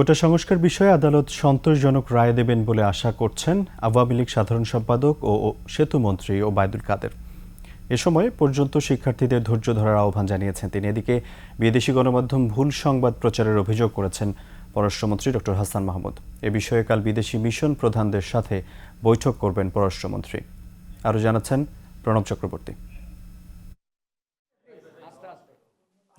কোটা সংস্কার বিষয়ে আদালত সন্তোষজনক রায় দেবেন বলে আশা করছেন আওয়ামী লীগ সাধারণ সম্পাদক ও সেতুমন্ত্রী ও ওবায়দুল কাদের। এ সময় পর্যন্ত শিক্ষার্থীদের ধৈর্য ধরার আহ্বান জানিয়েছেন তিনি। এদিকে বিদেশি গণমাধ্যম ভুল সংবাদ প্রচারের অভিযোগ করেছেন পররাষ্ট্রমন্ত্রী ডক্টর হাসান মাহমুদ। এ বিষয়ে কাল বিদেশি মিশন প্রধানদের সাথে বৈঠক করবেন পররাষ্ট্রমন্ত্রী। আরও জানাচ্ছেন প্রণব চক্রবর্তী।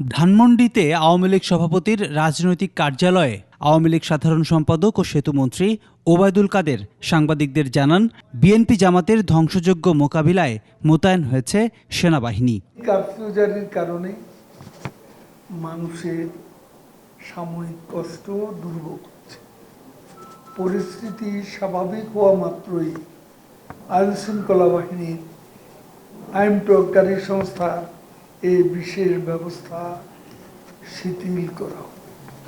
ধানমন্ডিতে আওয়ামী লীগ সভাপতির রাজনৈতিক কার্যালয়ে আওয়ামী লীগ সাধারণ সম্পাদক ও সেতুমন্ত্রী ওবায়দুল কাদের সাংবাদিকদের জানান, বিএনপি জামাতের ধ্বংসযোগ্য মোকাবিলায় মোতায়েন হয়েছে সেনাবাহিনী। কারণে মানুষের সাময়িক কষ্ট দুর্ভোগ হচ্ছে পরিস্থিতি স্বাভাবিক হওয়া মাত্রই আইন শৃঙ্খলা বাহিনীর আইন প্রয়োগকারী সংস্থা এই বিশেষ ব্যবস্থা শিথিল করা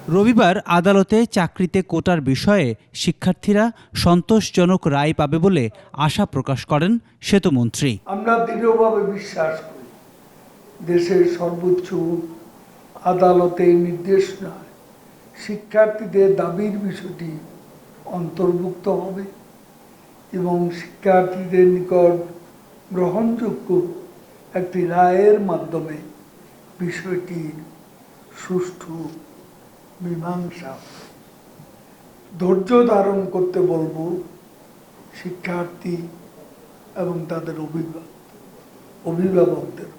রবিবার আদালতে চাকরিতে কোটার বিষয়ে শিক্ষার্থীরা সন্তোষজনক রায় পাবে বলে আশা প্রকাশ করেন সেতুমন্ত্রী। আমরা দৃঢ়ভাবে বিশ্বাস করি দেশের সর্বোচ্চ আদালতে নির্দেশনায় শিক্ষার্থীদের দাবির বিষয়টি অন্তর্ভুক্ত হবে এবং শিক্ষার্থীদের নিকট গ্রহণযোগ্য একটি রায়ের মাধ্যমে বিষয়টি সুষ্ঠু মীমাংসা। ধৈর্য ধারণ করতে বলব শিক্ষার্থী এবং তাদের অভিভাবক অভিভাবকদের।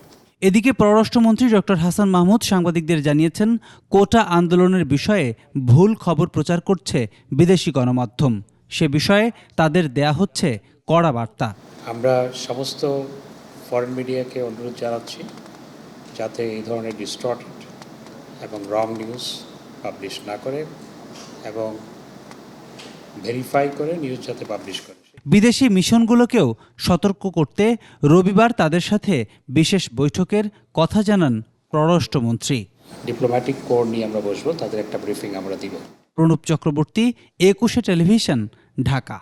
এদিকে পররাষ্ট্রমন্ত্রী ডক্টর হাসান মাহমুদ সাংবাদিকদের জানিয়েছেন কোটা আন্দোলনের বিষয়ে ভুল খবর প্রচার করছে বিদেশি গণমাধ্যম। সে বিষয়ে তাদের দেয়া হচ্ছে কড়া বার্তা। আমরা সমস্ত ফরেন মিডিয়াকে অনুরোধ জানাচ্ছি যাতে এই ধরনের ডিস্টর্টেড এবং রং নিউজ পাবলিশ না করে এবং ভেরিফাই করে নিউজ যাতে পাবলিশ করে। বিদেশি মিশনগুলোকেও সতর্ক করতে রবিবার তাদের সাথে বিশেষ বৈঠকের কথা জানান পররাষ্ট্রমন্ত্রী। ডিপ্লোম্যাটিক কোর নিয়ে আমরা বসবো তাদের একটা ব্রিফিং আমরা দিব। প্রণব চক্রবর্তী একুশে টেলিভিশন ঢাকা।